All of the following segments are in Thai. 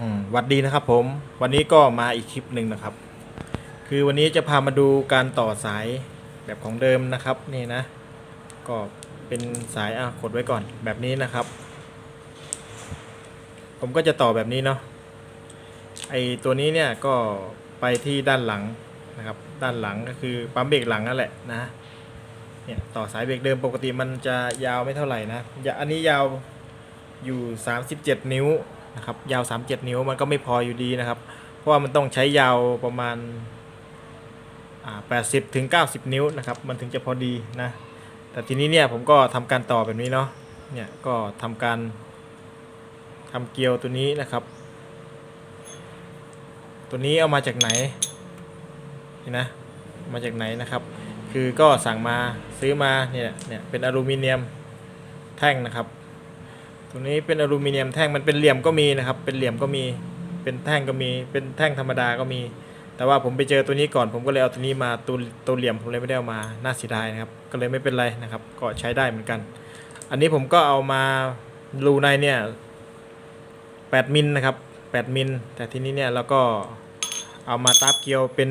อืมหวัดดีนะครับผม วันนี้ก็มาอีกคลิปหนึ่งนะครับ คือวันนี้จะพามาดูการต่อสายแบบของเดิมนะครับนี่นะ ก็เป็นสายอะกดไว้ก่อนแบบนี้นะครับ ผมก็จะต่อแบบนี้เนาะไอตัวนี้เนี่ยก็ไปที่ด้านหลังนะครับ ด้านหลังก็คือปั๊มเบรกหลังนั่นแหละนะเนี่ยต่อสายเบรกเดิมปกติมันจะยาวไม่เท่าไหร่นะอันนี้ยาวอยู่ 37 นิ้ว นะครับยาว 37 นิ้วมันก็ไม่พออยู่ดีนะครับ เพราะว่ามันต้องใช้ยาวประมาณ80ถึง90 นิ้วนะครับ มันถึงจะพอดีนะ แต่ทีนี้เนี่ยผมก็ทำการต่อแบบนี้เนาะเนี่ยก็ทำการทำเกลียวตัวนี้นะครับ ตัวนี้เอามาจากไหนนี่นะมาจากไหนนะครับ คือก็สั่งมาซื้อมาเนี่ยเนี่ยเป็นอลูมิเนียมแท่งนะครับ ตัวนี้เป็นอลูมิเนียมแท่งมันเป็นเหลี่ยมก็มีนะครับ เป็นเหลี่ยมก็มี เป็นแท่งก็มี เป็นแท่งธรรมดาก็มี แต่ว่าผมไปเจอตัวนี้ก่อน ผมก็เลยเอาตัวนี้มาตัวตัวเหลี่ยมผมเลยไม่ได้เอามาน่าเสียดายนะครับ ก็เลยไม่เป็นไรนะครับ ก็ใช้ได้เหมือนกัน อันนี้ผมก็เอามารูในเนี่ย8มิลนะครับ8มิลแต่ทีนี้เนี่ยเราก็เอามาตับเกลียวเป็น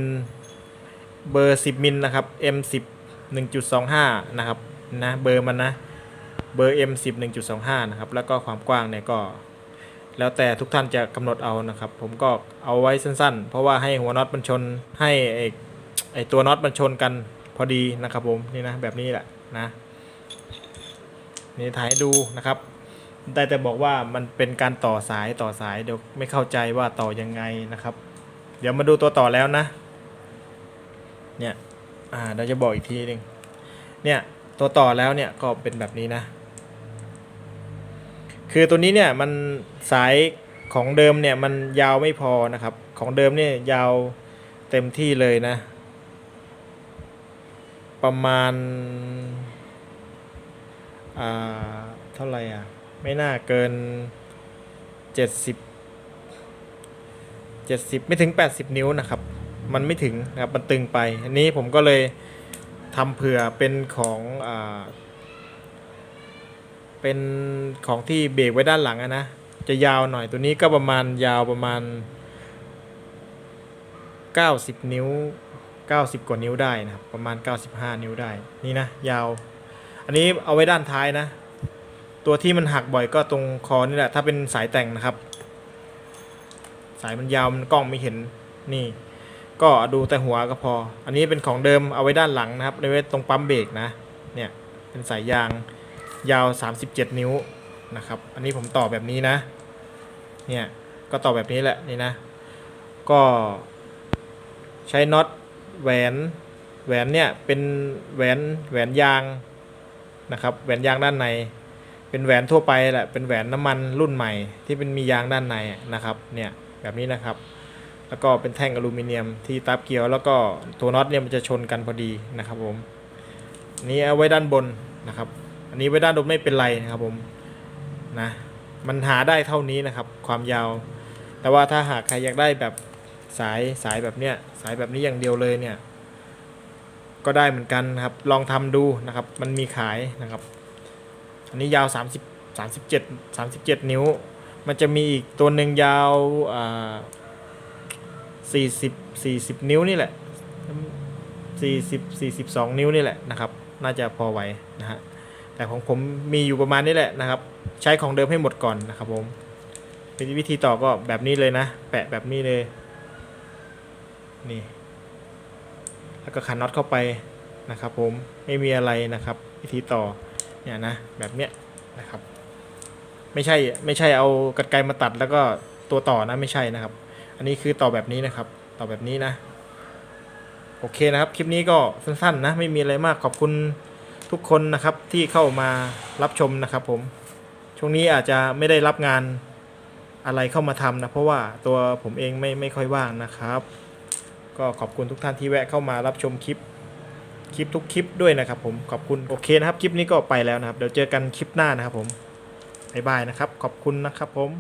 เบอร์ 10มิลนะครับ M10 1.25 นะครับนะเบอร์มันนะ เบอร์ M10 1.25 นะครับ แล้วก็ความกว้างเนี่ยก็ แล้วแต่ทุกท่านจะกำหนดเอานะครับ ผมก็เอาไว้สั้นๆ เพราะว่าให้หัวน็อตมันชนให้ไอไอตัวน็อตมันชนกันพอดีนะครับผมนี่นะแบบนี้แหละนะนี่ถ่ายให้ดูนะครับได้แต่บอกว่ามันเป็นการต่อสายต่อสายเดี๋ยวไม่เข้าใจว่าต่อยังไงนะครับ เดี๋ยวมาดูตัวต่อแล้วนะ เนี่ยอ่าเราจะบอกอีกทีหนึงเนี่ยตัวต่อแล้วเนี่ยก็เป็นแบบนี้นะ คือตัวนี้เนี่ยมันสายของเดิมเนี่ยมันยาวไม่พอนะครับ ของเดิมเนี่ยยาวเต็มที่เลยนะ ประมาณอ่าเท่าไหร่อะ ไม่น่าเกิน 70 70 ไม่ถึง 80 นิ้วนะครับ มันไม่ถึงนะครับมันตึงไป อันนี้ผมก็เลยทำเผื่อเป็นของอ่า เป็นของที่เบรกไว้ด้านหลังนะ จะยาวหน่อยตัวนี้ก็ประมาณยาวประมาณ 90 นิ้ว 90 กว่านิ้วได้นะครับ ประมาณ 95 นิ้วได้นี่นะยาว อันนี้เอาไว้ด้านท้ายนะ ตัวที่มันหักบ่อยก็ตรงคอนี่แหละ ถ้าเป็นสายแต่งนะครับ สายมันยาวมันกล้องไม่เห็นนี่ ก็ดูแต่หัวก็พอ อันนี้เป็นของเดิมเอาไว้ด้านหลังนะครับเอาไว้ตรงปั๊มเบรกนะเนี่ยเป็นสายยาง ยาว 37 นิ้วนะครับ อันนี้ผมต่อแบบนี้นะ เนี่ย ก็ต่อแบบนี้แหละนี่นะ ก็ใช้น็อตแหวนแหวนเนี่ยเป็นแหวนแหวนยางนะครับ แหวนยางด้านใน เป็นแหวนทั่วไปแหละ เป็นแหวนน้ำมันรุ่นใหม่ที่เป็นมียางด้านในนะครับ เนี่ยแบบนี้นะครับ แล้วก็เป็นแท่งอลูมิเนียมที่ตับเกลียวแล้วก็ตัวน็อตเนี่ยมันจะชนกันพอดีนะครับผมนนี้เอาไว้ด้านบนนะครับ นนี้ไว้ด้านบไม่เป็นไรนะครับผมนะมันหาได้เท่านี้นะครับ ความยาว แต่ว่าถ้าหากใครอยากได้แบบสายสายแบบเนี้ยสายแบบนี้อย่างเดียวเลยเนี่ย ก็ได้เหมือนกันนะครับ ลองทำดูนะครับ มันมีขายนะครับ อันนี้ยาว 30 37 37 นิ้ว มันจะมีอีกตัวหนึ่งยาวอ่า40 40 นิ้วนี่แหละ40 42 นิ้วนี่แหละนะครับ น่าจะพอไหวนะฮะ แต่ของผมมีอยู่ประมาณนี้แหละนะครับ ใช้ของเดิมให้หมดก่อนนะครับผมวิธีต่อก็แบบนี้เลยนะ แปะแบบนี้เลยนี่แล้วก็ขันน็อตเข้าไปนะครับ ผมไม่มีอะไรนะครับ วิธีต่อเนี่ยนะแบบเนี้ยนะครับ ไม่ใช่ไม่ใช่เอากรรไกรมาตัดแล้วก็ตัวต่อนะไม่ใช่นะครับ อันนี้คือต่อแบบนี้นะครับ ต่อแบบนี้นะ โอเคนะครับ คลิปนี้ก็สั้นๆนะ ไม่มีอะไรมากขอบคุณ ทุกคนนะครับที่เข้ามารับชมนะครับผม ช่วงนี้อาจจะไม่ได้รับงานอะไรเข้ามาทำนะ เพราะว่าตัวผมเองไม่ไม่ค่อยว่างนะครับ ก็ขอบคุณทุกท่านที่แวะเข้ามารับชมคลิปคลิปทุกคลิปด้วยนะครับผมขอบคุณโอเคนะครับ คลิปนี้ก็ไปแล้วนะครับ เดี๋ยวเจอกันคลิปหน้านะครับผมบ๊ายบายนะครับ ขอบคุณนะครับผม